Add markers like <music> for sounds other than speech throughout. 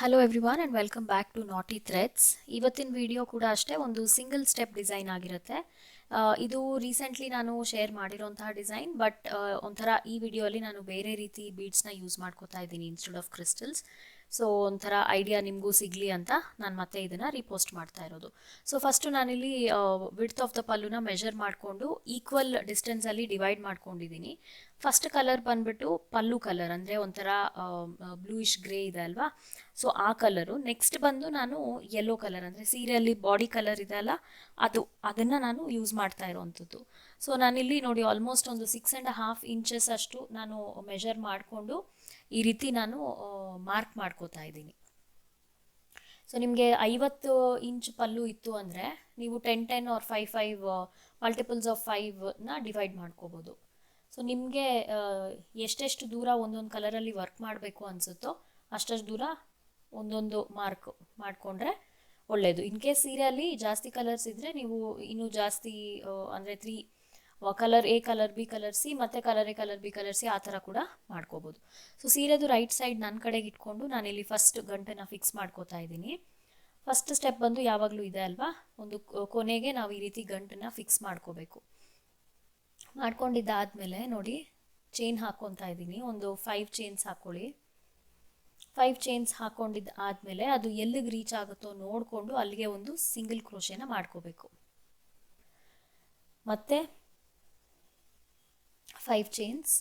Hello everyone and welcome back to Knotty Threads ಇವತ್ತಿನ video ಕೂಡ ಅಷ್ಟೇ, ಒಂದು ಸಿಂಗಲ್ ಸ್ಟೆಪ್ ಡಿಸೈನ್ ಆಗಿರುತ್ತೆ. ಇದು ರೀಸೆಂಟ್ಲಿ ನಾನು ಶೇರ್ ಮಾಡಿರೋಂತಹ ಡಿಸೈನ್ ಬಟ್ ಒಂಥರ ಈ ವಿಡಿಯೋಲಿ ನಾನು ಬೇರೆ ರೀತಿ ಬೀಡ್ಸ್ನ ಯೂಸ್ ಮಾಡ್ಕೋತಾ ಇದ್ದೀನಿ ಇನ್ಸ್ಟೆಡ್ ಆಫ್ ಕ್ರಿಸ್ಟಲ್ಸ್ ಸೊ ಒಂಥರ ಐಡಿಯಾ ನಿಮಗೂ ಸಿಗಲಿ ಅಂತ ನಾನು ಮತ್ತೆ ಇದನ್ನು ರೀಪೋಸ್ಟ್ ಮಾಡ್ತಾ ಇರೋದು. ಸೊ ಫಸ್ಟು ನಾನಿಲ್ಲಿ ವಿಡ್ತ್ ಆಫ್ ದ ಪಲ್ಲುನ ಮೆಷರ್ ಮಾಡಿಕೊಂಡು ಈಕ್ವಲ್ ಡಿಸ್ಟೆನ್ಸಲ್ಲಿ ಡಿವೈಡ್ ಮಾಡ್ಕೊಂಡಿದ್ದೀನಿ ಫಸ್ಟ್ ಕಲರ್ ಬಂದ್ಬಿಟ್ಟು ಪಲ್ಲು ಕಲರ್ ಅಂದರೆ ಒಂಥರ ಬ್ಲೂಯಿಶ್ ಗ್ರೇ ಇದೆ ಅಲ್ವಾ? ಸೊ ಆ ಕಲರು ನೆಕ್ಸ್ಟ್ ಬಂದು ನಾನು ಯೆಲ್ಲೋ ಕಲರ್ ಅಂದರೆ ಸೀರೆಯಲ್ಲಿ ಬಾಡಿ ಕಲರ್ ಇದೆ ಅಲ್ಲ, ಅದು, ಅದನ್ನು ನಾನು ಯೂಸ್ ಮಾಡ್ತಾ ಇರೋವಂಥದ್ದು ಸೊ ನಾನಿಲ್ಲಿ ನೋಡಿ ಆಲ್ಮೋಸ್ಟ್ ಒಂದು ಸಿಕ್ಸ್ ಆ್ಯಂಡ್ ಹಾಫ್ ಇಂಚಸ್ ಅಷ್ಟು ನಾನು ಮೆಷರ್ ಮಾಡಿಕೊಂಡು ಈ ರೀತಿ ನಾನು ಮಾರ್ಕ್ ಮಾಡ್ಕೋತಾ ಇದ್ದೀನಿ. ಸೊ ನಿಮಗೆ ಐವತ್ತು ಇಂಚ್ ಪಲ್ಲು ಇತ್ತು ಅಂದರೆ, ನೀವು ten ten or five five multiples of ಫೈವ್ನ divide ಮಾಡ್ಕೋಬೋದು. ಸೊ ನಿಮಗೆ ಎಷ್ಟೆಷ್ಟು ದೂರ ಒಂದೊಂದು ಕಲರಲ್ಲಿ ವರ್ಕ್ ಮಾಡಬೇಕು ಅನಿಸುತ್ತೋ, ಅಷ್ಟಷ್ಟು ದೂರ ಒಂದೊಂದು ಮಾರ್ಕ್ ಮಾಡಿಕೊಂಡ್ರೆ ಒಳ್ಳೆಯದು ಇನ್ ಕೇಸ್ ಸೀರೆಯಲ್ಲಿ ಜಾಸ್ತಿ ಕಲರ್ಸ್ ಇದ್ದರೆ ನೀವು ಇನ್ನೂ ಜಾಸ್ತಿ ಅಂದರೆ three colour A colour B colour C ಮತ್ತು colour A colour B colour C ಆ ಥರ ಕೂಡ ಮಾಡ್ಕೋಬೋದು. ಸೊ ಸೀರೆದು ರೈಟ್ ಸೈಡ್ ನನ್ನ ಕಡೆಗೆ ಇಟ್ಕೊಂಡು ನಾನಿಲ್ಲಿ ಫಸ್ಟ್ ಗಂಟೆನ ಫಿಕ್ಸ್ ಮಾಡ್ಕೋತಾ ಇದ್ದೀನಿ. ಫಸ್ಟ್ ಸ್ಟೆಪ್ ಬಂದು ಯಾವಾಗಲೂ ಇದೆ ಅಲ್ವಾ? ಒಂದು ಕೊನೆಗೆ ನಾವು ಈ ರೀತಿ ಗಂಟನ್ನ ಫಿಕ್ಸ್ ಮಾಡ್ಕೋಬೇಕು. ಮಾಡ್ಕೊಂಡಿದ್ದಾದಮೇಲೆ ನೋಡಿ ಚೈನ್ ಹಾಕ್ಕೊತಾ ಇದ್ದೀನಿ. ಒಂದು ಫೈವ್ ಚೈನ್ಸ್ ಹಾಕ್ಕೊಳ್ಳಿ ಫೈವ್ ಚೈನ್ಸ್ ಹಾಕ್ಕೊಂಡಿದ್ದು ಆದಮೇಲೆ ಅದು ಎಲ್ಲಿಗೆ ರೀಚ್ ಆಗುತ್ತೋ ನೋಡಿಕೊಂಡು ಅಲ್ಲಿಗೆ ಒಂದು ಸಿಂಗಲ್ ಕ್ರೋಶೆನ ಮಾಡ್ಕೋಬೇಕು. ಮತ್ತೆ ಫೈವ್ ಚೈನ್ಸ್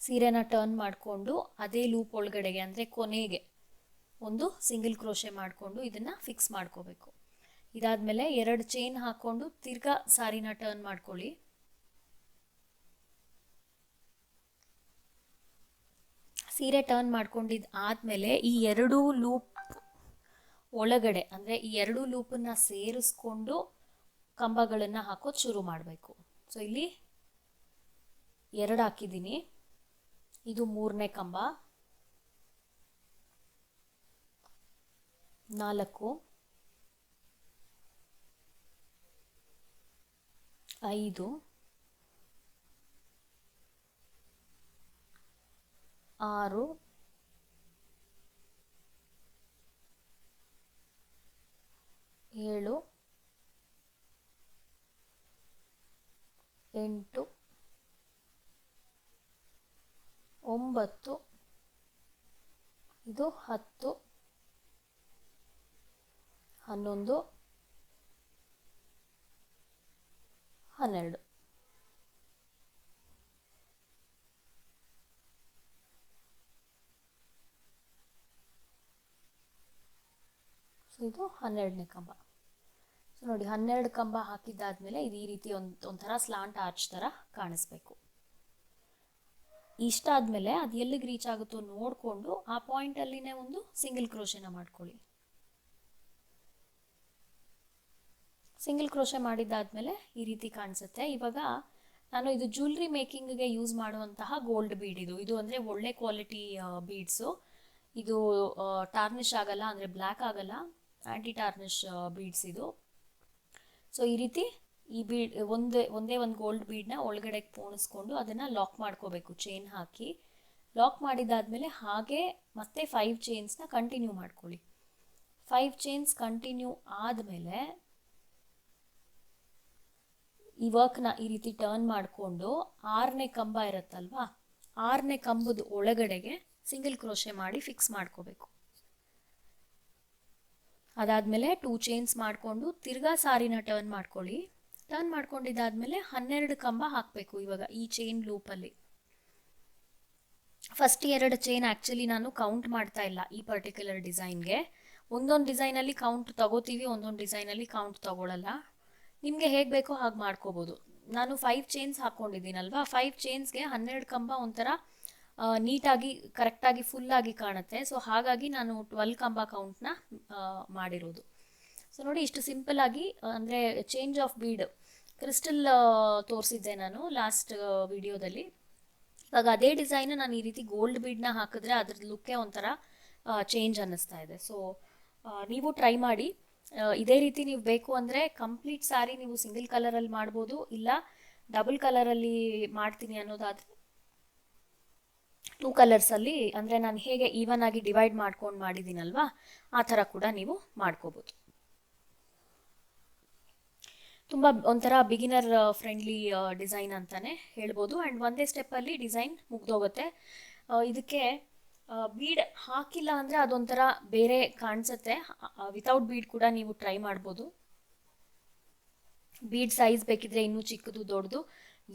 ಸೀರೆನ ಟರ್ನ್ ಮಾಡಿಕೊಂಡು ಅದೇ ಲೂಪ್ ಒಳಗಡೆಗೆ ಅಂದರೆ ಕೊನೆಗೆ ಒಂದು ಸಿಂಗಲ್ ಕ್ರೋಶೆ ಮಾಡಿಕೊಂಡು ಇದನ್ನು ಫಿಕ್ಸ್ ಮಾಡ್ಕೋಬೇಕು. ಇದಾದಮೇಲೆ ಎರಡು ಚೈನ್ ಹಾಕ್ಕೊಂಡು ತಿರ್ಗಾ ಸಾರಿನ ಟರ್ನ್ ಮಾಡ್ಕೊಳ್ಳಿ. ಸೀರೆ ಟರ್ನ್ ಮಾಡ್ಕೊಂಡಿದ್ದು ಆದಮೇಲೆ ಈ ಎರಡೂ ಲೂಪ್ ಒಳಗಡೆ ಅಂದರೆ ಈ ಎರಡೂ ಲೂಪನ್ನು ಸೇರಿಸ್ಕೊಂಡು ಕಂಬಗಳನ್ನು ಹಾಕೋದು ಶುರು ಮಾಡಬೇಕು. ಸೊ ಇಲ್ಲಿ ಎರಡು ಹಾಕಿದ್ದೀನಿ. ಇದು ಮೂರನೇ ಕಂಬ. ನಾಲ್ಕು. ಐದು. ಆರು. ಏಳು. ಎಂಟು. ಒಂಬತ್ತು, ಇದು ಹತ್ತು, ಹನ್ನೊಂದು, ಹನ್ನೆರಡು. ಸೊ ಇದು ಹನ್ನೆರಡನೇ ಕಂಬ. ಸೊ ನೋಡಿ, ಹನ್ನೆರಡು ಕಂಬ ಹಾಕಿದ್ದಾದ್ಮೇಲೆ ಇದು ಈ ರೀತಿ ಒಂದು ಒಂಥರ ಸ್ಲಾಂಟ್ ಆರ್ಚ್ ಥರ ಕಾಣಿಸ್ಬೇಕು. ಇಷ್ಟ ಆದಮೇಲೆ ಅದು ಎಲ್ಲಿಗೆ ರೀಚ್ ಆಗುತ್ತೋ ನೋಡಿಕೊಂಡು ಆ ಪಾಯಿಂಟಲ್ಲಿನೇ ಒಂದು ಸಿಂಗಲ್ ಕ್ರೋಶೆನ ಮಾಡ್ಕೊಳ್ಳಿ. ಸಿಂಗಲ್ ಕ್ರೋಶೆ ಮಾಡಿದ್ದಾದ್ಮೇಲೆ ಈ ರೀತಿ ಕಾಣಿಸುತ್ತೆ. ಇವಾಗ ನಾನು ಇದು ಜ್ಯುವೆಲ್ರಿ ಮೇಕಿಂಗ್ಗೆ ಯೂಸ್ ಮಾಡುವಂತಹ ಗೋಲ್ಡ್ ಬೀಡ್ ಇದು. ಇದು ಅಂದರೆ ಒಳ್ಳೆ ಕ್ವಾಲಿಟಿ ಬೀಡ್ಸು ಇದು ಟಾರ್ನಿಶ್ ಆಗಲ್ಲ ಅಂದರೆ ಬ್ಲ್ಯಾಕ್ ಆಗಲ್ಲ ಆ್ಯಂಟಿ ಟಾರ್ನಿಷ್ ಬೀಡ್ಸ್ ಇದು. ಸೊ ಈ ರೀತಿ ಈ ಬೀಡ್, ಒಂದೇ ಒಂದೇ ಒಂದು ಗೋಲ್ಡ್ ಬೀಡ್ನ ಒಳಗಡೆ ಪೋಣಿಸ್ಕೊಂಡು ಅದನ್ನು ಲಾಕ್ ಮಾಡ್ಕೋಬೇಕು ಚೈನ್ ಹಾಕಿ. ಲಾಕ್ ಮಾಡಿದಾದಮೇಲೆ ಹಾಗೆ ಮತ್ತೆ ಫೈವ್ ಚೈನ್ಸ್ನ ಕಂಟಿನ್ಯೂ ಮಾಡ್ಕೊಳ್ಳಿ. ಫೈವ್ ಚೈನ್ಸ್ ಕಂಟಿನ್ಯೂ ಆದಮೇಲೆ ಈ ವರ್ಕ್ನ ಈ ರೀತಿ ಟರ್ನ್ ಮಾಡಿಕೊಂಡು ಆರನೇ ಕಂಬ ಇರುತ್ತಲ್ವಾ, ಆರನೇ ಕಂಬದ ಒಳಗಡೆಗೆ ಸಿಂಗಲ್ ಕ್ರೋಶೆ ಮಾಡಿ ಫಿಕ್ಸ್ ಮಾಡ್ಕೋಬೇಕು. ಅದಾದಮೇಲೆ ಟೂ ಚೈನ್ಸ್ ಮಾಡಿಕೊಂಡು ತಿರ್ಗಾ ಸಾರಿನ ಟರ್ನ್ ಮಾಡ್ಕೊಳ್ಳಿ. ಟರ್ನ್ ಮಾಡ್ಕೊಂಡಿದ್ದಾದ್ಮೇಲೆ ಹನ್ನೆರಡು ಕಂಬ ಹಾಕಬೇಕು ಇವಾಗ ಈ ಚೈನ್ ಲೂಪಲ್ಲಿ ಫಸ್ಟ್ ಎರಡು ಚೈನ್ ಆ್ಯಕ್ಚುಲಿ ನಾನು ಕೌಂಟ್ ಮಾಡ್ತಾ ಇಲ್ಲ ಈ ಪರ್ಟಿಕ್ಯುಲರ್ ಡಿಸೈನ್ಗೆ ಒಂದೊಂದು ಡಿಸೈನಲ್ಲಿ ಕೌಂಟ್ ತಗೋತೀವಿ, ಒಂದೊಂದು ಡಿಸೈನಲ್ಲಿ ಕೌಂಟ್ ತಗೊಳ್ಳಲ್ಲ ನಿಮಗೆ ಹೇಗೆ ಬೇಕೋ ಹಾಗೆ ಮಾಡ್ಕೋಬೋದು. ನಾನು ಫೈವ್ ಚೈನ್ಸ್ ಹಾಕ್ಕೊಂಡಿದ್ದೀನಲ್ವಾ ಫೈವ್ ಚೈನ್ಸ್ಗೆ ಹನ್ನೆರಡು ಕಂಬ ಒಂಥರ ನೀಟಾಗಿ ಕರೆಕ್ಟಾಗಿ ಫುಲ್ಲಾಗಿ ಕಾಣುತ್ತೆ. ಸೊ ಹಾಗಾಗಿ ನಾನು ಟ್ವೆಲ್ ಕಂಬ ಕೌಂಟ್ನ ಮಾಡಿರೋದು. ಸೊ ನೋಡಿ ಇಷ್ಟು ಸಿಂಪಲ್ ಆಗಿ, ಅಂದರೆ ಚೇಂಜ್ ಆಫ್ ಬೀಡ್ ಕ್ರಿಸ್ಟಲ್ ತೋರಿಸಿದ್ದೆ ನಾನು ಲಾಸ್ಟ್ ವಿಡಿಯೋದಲ್ಲಿ. ಇವಾಗ ಅದೇ ಡಿಸೈನ್ ನಾನು ಈ ರೀತಿ ಗೋಲ್ಡ್ ಬೀಡ್ನ ಹಾಕಿದ್ರೆ ಅದ್ರ ಲುಕ್ಕೇ ಒಂಥರ ಚೇಂಜ್ ಅನ್ನಿಸ್ತಾ ಇದೆ. ಸೊ ನೀವು ಟ್ರೈ ಮಾಡಿ. ಇದೇ ರೀತಿ ನೀವು ಬೇಕು ಅಂದರೆ ಕಂಪ್ಲೀಟ್ ಸಾರಿ ನೀವು ಸಿಂಗಲ್ ಕಲರಲ್ಲಿ ಮಾಡ್ಬೋದು. ಇಲ್ಲ ಡಬಲ್ ಕಲರಲ್ಲಿ ಮಾಡ್ತೀನಿ ಅನ್ನೋದಾದರೆ ಟೂ ಕಲರ್ಸಲ್ಲಿ ಅಂದರೆ ನಾನು ಹೇಗೆ ಈವನ್ ಆಗಿ ಡಿವೈಡ್ ಮಾಡ್ಕೊಂಡು ಮಾಡಿದ್ದೀನಲ್ವಾ, ಆ ಥರ ಕೂಡ ನೀವು ಮಾಡ್ಕೋಬೋದು. ತುಂಬ ಒಂಥರ ಬಿಗಿನರ್ ಫ್ರೆಂಡ್ಲಿ ಡಿಸೈನ್ ಅಂತಾನೆ ಹೇಳ್ಬೋದು. ಆ್ಯಂಡ್ ಒಂದೇ ಸ್ಟೆಪ್ಪಲ್ಲಿ ಡಿಸೈನ್ ಮುಗ್ದೋಗುತ್ತೆ. ಇದಕ್ಕೆ ಬೀಡ್ ಹಾಕಿಲ್ಲ ಅಂದರೆ ಅದೊಂಥರ ಬೇರೆ ಕಾಣಿಸುತ್ತೆ. ವಿತೌಟ್ ಬೀಡ್ ಕೂಡ ನೀವು ಟ್ರೈ ಮಾಡ್ಬೋದು. ಬೀಡ್ ಸೈಜ್ ಬೇಕಿದ್ರೆ ಇನ್ನೂ ಚಿಕ್ಕದು, ದೊಡ್ಡದು,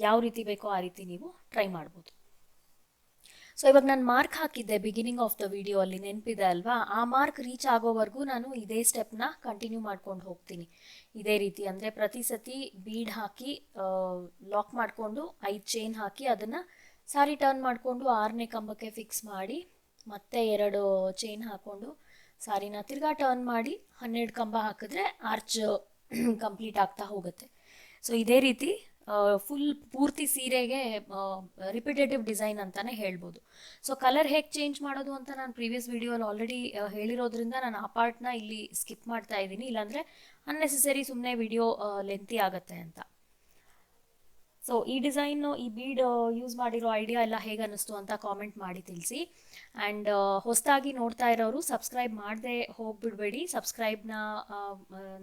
ಯಾವ ರೀತಿ ಬೇಕೋ ಆ ರೀತಿ ನೀವು ಟ್ರೈ ಮಾಡ್ಬೋದು. ಸೊ ಇವಾಗ ನಾನು ಮಾರ್ಕ್ ಹಾಕಿದ್ದೆ ಬಿಗಿನಿಂಗ್ ಆಫ್ ದ ವಿಡಿಯೋ ಅಲ್ಲಿ ನೆನಪಿದೆ ಅಲ್ವಾ? ಆ ಮಾರ್ಕ್ ರೀಚ್ ಆಗೋವರೆಗೂ ನಾನು ಇದೇ ಸ್ಟೆಪ್ನ ಕಂಟಿನ್ಯೂ ಮಾಡ್ಕೊಂಡು ಹೋಗ್ತೀನಿ. ಇದೇ ರೀತಿ ಅಂದರೆ ಪ್ರತಿ ಸತಿ ಬೀಡ್ ಹಾಕಿ ಲಾಕ್ ಮಾಡಿಕೊಂಡು ಐದು ಚೈನ್ ಹಾಕಿ ಅದನ್ನು ಸಾರಿ ಟರ್ನ್ ಮಾಡಿಕೊಂಡು ಆರನೇ ಕಂಬಕ್ಕೆ ಫಿಕ್ಸ್ ಮಾಡಿ, ಮತ್ತೆ ಎರಡು ಚೈನ್ ಹಾಕ್ಕೊಂಡು ಸಾರಿನ ತಿರ್ಗಾ ಟರ್ನ್ ಮಾಡಿ ಹನ್ನೆರಡು ಕಂಬ ಹಾಕಿದ್ರೆ ಆರ್ಚ್ ಕಂಪ್ಲೀಟ್ <clears throat> ಆಗ್ತಾ ಹೋಗುತ್ತೆ. ಸೊ ಇದೇ ರೀತಿ ಫುಲ್ ಪೂರ್ತಿ ಸೀರೆಗೆ ರಿಪಿಟೇಟಿವ್ ಡಿಸೈನ್ ಅಂತಾನೆ ಹೇಳ್ಬೋದು. ಸೊ ಕಲರ್ ಹೇಗೆ ಚೇಂಜ್ ಮಾಡೋದು ಅಂತ ನಾನು ಪ್ರೀವಿಯಸ್ ವಿಡಿಯೋಲಿ ಆಲ್ರೆಡಿ ಹೇಳಿರೋದ್ರಿಂದ ನಾನು ಆ ಪಾರ್ಟ್ನ ಇಲ್ಲಿ ಸ್ಕಿಪ್ ಮಾಡ್ತಾ ಇದ್ದೀನಿ. ಇಲ್ಲಾಂದರೆ ಅನ್ನೆಸೆಸರಿ ಸುಮ್ಮನೆ ವಿಡಿಯೋ ಲೆಂತಿ ಆಗುತ್ತೆ ಅಂತ. ಸೊ ಈ ಡಿಸೈನ್ ಈ ಬೀಡ್ ಯೂಸ್ ಮಾಡಿರೋ ಐಡಿಯಾ ಎಲ್ಲ ಹೇಗೆ ಅನ್ನಿಸ್ತು ಅಂತ ಕಾಮೆಂಟ್ ಮಾಡಿ ತಿಳಿಸಿ. ಆ್ಯಂಡ್ ಹೊಸದಾಗಿ ನೋಡ್ತಾ ಇರೋರು ಸಬ್ಸ್ಕ್ರೈಬ್ ಮಾಡದೆ ಹೋಗ್ಬಿಡ್ಬೇಡಿ. ಸಬ್ಸ್ಕ್ರೈಬ್ನ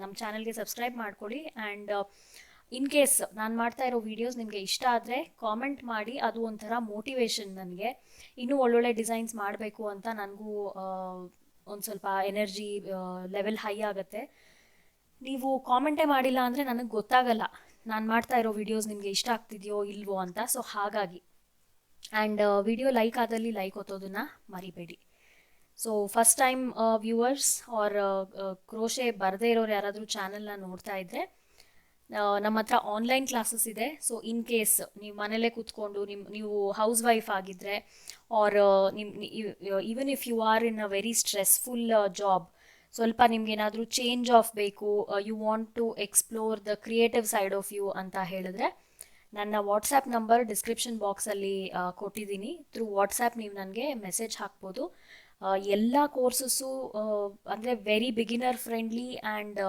ನಮ್ಮ ಚಾನಲ್ಗೆ ಸಬ್ಸ್ಕ್ರೈಬ್ ಮಾಡ್ಕೊಳ್ಳಿ. ಆ್ಯಂಡ್ ಇನ್ ಕೇಸ್ ನಾನು ಮಾಡ್ತಾ ಇರೋ ವೀಡಿಯೋಸ್ ನಿಮಗೆ ಇಷ್ಟ ಆದರೆ ಕಾಮೆಂಟ್ ಮಾಡಿ, ಅದು ಒಂಥರ ಮೋಟಿವೇಶನ್ ನನಗೆ. ಇನ್ನೂ ಒಳ್ಳೊಳ್ಳೆ ಡಿಸೈನ್ಸ್ ಮಾಡಬೇಕು ಅಂತ ನನಗೂ ಒಂದು ಸ್ವಲ್ಪ ಎನರ್ಜಿ ಲೆವೆಲ್ ಹೈ ಆಗುತ್ತೆ. ನೀವು ಕಾಮೆಂಟೇ ಮಾಡಿಲ್ಲ ಅಂದರೆ ನನಗೆ ಗೊತ್ತಾಗಲ್ಲ. ನಾನು ಮಾಡ್ತಾ ಇರೋ ವಿಡಿಯೋಸ್ ನಿಮಗೆ ಇಷ್ಟ ಆಗ್ತಿದೆಯೋ ಇಲ್ವೋ ಅಂತ ಸೊ ಹಾಗಾಗಿ. ಆ್ಯಂಡ್ ವಿಡಿಯೋ ಲೈಕ್ ಆದಲ್ಲಿ ಲೈಕ್ ಒತ್ತೋದನ್ನು ಮರಿಬೇಡಿ. So first time viewers or crochet ಬರದೇ ಇರೋರು ಯಾರಾದರೂ ಚಾನಲ್ನ ನೋಡ್ತಾ ಇದ್ದರೆ ನಮ್ಮ ಹತ್ರ ಆನ್ಲೈನ್ ಕ್ಲಾಸಸ್ ಇದೆ. ಸೊ ಇನ್ ಕೇಸ್ ನೀವು ಮನೇಲೇ ಕೂತ್ಕೊಂಡು ನಿಮ್ಮ ನೀವು ಹೌಸ್ ವೈಫ್ ಆಗಿದ್ದರೆ ಆರ್ ನಿಮ್ಮ even if you are in a very stressful job ಸ್ವಲ್ಪ ನಿಮ್ಗೇನಾದರೂ ಚೇಂಜ್ ಆಫ್ ಬೇಕು you want to explore the creative side of you ಅಂತ ಹೇಳಿದ್ರೆ ನನ್ನ ವಾಟ್ಸ್ಆ್ಯಪ್ ನಂಬರ್ ಡಿಸ್ಕ್ರಿಪ್ಷನ್ ಬಾಕ್ಸಲ್ಲಿ ಕೊಟ್ಟಿದ್ದೀನಿ. ಥ್ರೂ ವಾಟ್ಸ್ಆ್ಯಪ್ ನೀವು ನನಗೆ ಮೆಸೇಜ್ ಹಾಕ್ಬೋದು. ಎಲ್ಲ ಕೋರ್ಸಸ್ಸು ಅಂದರೆ ವೆರಿ ಬಿಗಿನರ್ ಫ್ರೆಂಡ್ಲಿ ಆ್ಯಂಡ್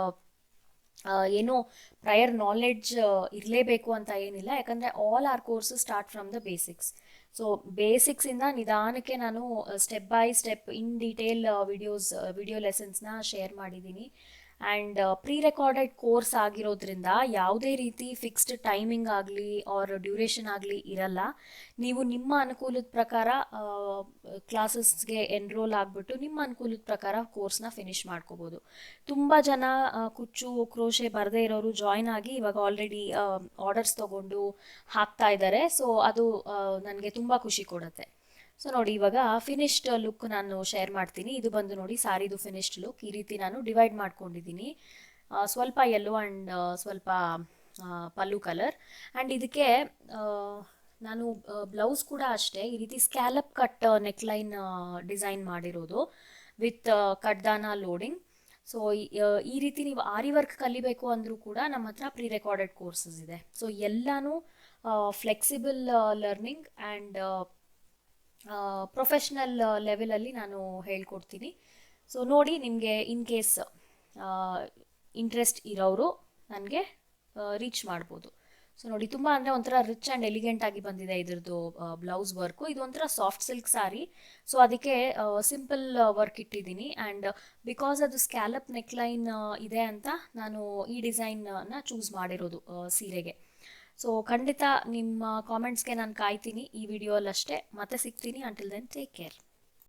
ಏನೋ ಪ್ರಯರ್ ನಾಲೆಡ್ಜ್ ಇರಲೇಬೇಕು ಅಂತ ಏನಿಲ್ಲ. ಯಾಕಂದರೆ all our courses start from the basics so ಬೇಸಿಕ್ಸಿಂದ ನಿಧಾನಕ್ಕೆ ನಾನು step by step in detail videos video ಲೆಸನ್ಸ್ನ share ಮಾಡಿದ್ದೀನಿ. ಆ್ಯಂಡ್ ಪ್ರೀ ರೆಕಾರ್ಡೆಡ್ ಕೋರ್ಸ್ ಆಗಿರೋದ್ರಿಂದ ಯಾವುದೇ ರೀತಿ ಫಿಕ್ಸ್ಡ್ ಟೈಮಿಂಗ್ ಆಗಲಿ ಆರ್ ಡ್ಯೂರೇಷನ್ ಆಗಲಿ ಇರಲ್ಲ. ನೀವು ನಿಮ್ಮ ಅನುಕೂಲದ ಪ್ರಕಾರ ಕ್ಲಾಸಸ್ಗೆ ಎನ್ರೋಲ್ ಆಗಿಬಿಟ್ಟು ನಿಮ್ಮ ಅನುಕೂಲದ ಪ್ರಕಾರ ಕೋರ್ಸ್ನ ಫಿನಿಷ್ ಮಾಡ್ಕೋಬೋದು. ತುಂಬ ಜನ ಕುಚ್ಚು, ಕ್ರೋಶೆ ಬರದೇ ಇರೋರು ಜಾಯ್ನ್ ಆಗಿ ಇವಾಗ ಆಲ್ರೆಡಿ ಆರ್ಡರ್ಸ್ ತೊಗೊಂಡು ಹಾಕ್ತಾ ಇದ್ದಾರೆ. ಸೊ ಅದು ನನಗೆ ತುಂಬ ಖುಷಿ ಕೊಡುತ್ತೆ. ಸೊ ನೋಡಿ, ಇವಾಗ ಫಿನಿಶ್ಡ್ ಲುಕ್ ನಾನು ಶೇರ್ ಮಾಡ್ತೀನಿ. ಇದು ಬಂದು ನೋಡಿ ಸಾರಿದು ಫಿನಿಶ್ಡ್ ಲುಕ್ ಈ ರೀತಿ ನಾನು ಡಿವೈಡ್ ಮಾಡ್ಕೊಂಡಿದ್ದೀನಿ. ಸ್ವಲ್ಪ ಯೆಲ್ಲೋ ಆ್ಯಂಡ್ ಸ್ವಲ್ಪ ಪಲ್ಲು ಕಲರ್ ಆ್ಯಂಡ್ ಇದಕ್ಕೆ ನಾನು ಬ್ಲೌಸ್ ಕೂಡ ಅಷ್ಟೇ. ಈ ರೀತಿ ಸ್ಕ್ಯಾಲಪ್ ಕಟ್ ನೆಕ್ಲೈನ್ ಡಿಸೈನ್ ಮಾಡಿರೋದು ವಿತ್ ಕಡ್ದಾನ ಲೋಡಿಂಗ್ ಸೊ ಈ ರೀತಿ ನೀವು ಆರಿ ವರ್ಕ್ ಕಲಿಬೇಕು ಅಂದರೂ ಕೂಡ ನಮ್ಮ ಹತ್ರ ಪ್ರೀ ರೆಕಾರ್ಡೆಡ್ ಕೋರ್ಸಸ್ ಇದೆ. ಸೊ ಎಲ್ಲಾನು ಫ್ಲೆಕ್ಸಿಬಲ್ ಲರ್ನಿಂಗ್ ಆ್ಯಂಡ್ ಪ್ರೊಫೆಷ್ನಲ್ ಲೆವೆಲಲ್ಲಿ ನಾನು ಹೇಳ್ಕೊಡ್ತೀನಿ. ಸೊ ನೋಡಿ ನಿಮಗೆ ಇನ್ ಕೇಸ್ ಇಂಟ್ರೆಸ್ಟ್ ಇರೋರು ನನಗೆ ರೀಚ್ ಮಾಡ್ಬೋದು. ಸೊ ನೋಡಿ ತುಂಬ ಅಂದರೆ ಒಂಥರ ರಿಚ್ ಆ್ಯಂಡ್ ಎಲಿಗೆಂಟ್ ಆಗಿ ಬಂದಿದೆ ಇದ್ರದ್ದು ಬ್ಲೌಸ್ ವರ್ಕು ಇದು ಒಂಥರ ಸಾಫ್ಟ್ ಸಿಲ್ಕ್ ಸಾರಿ ಸೊ ಅದಕ್ಕೆ ಸಿಂಪಲ್ ವರ್ಕ್ ಇಟ್ಟಿದ್ದೀನಿ. ಆ್ಯಂಡ್ ಬಿಕಾಸ್ ಅದು ಸ್ಕ್ಯಾಲಪ್ ನೆಕ್ಲೈನ್ ಇದೆ ಅಂತ ನಾನು ಈ ಡಿಸೈನ್ನ ಚೂಸ್ ಮಾಡಿರೋದು ಸೀರೆಗೆ. ಸೊ ಖಂಡಿತ ನಿಮ್ಮ ಕಾಮೆಂಟ್ಸ್ಗೆ ನಾನು ಕಾಯ್ತೀನಿ ಈ ವಿಡಿಯೋಲ್ಲಷ್ಟೇ ಮತ್ತೆ ಸಿಗ್ತೀನಿ. Until then take care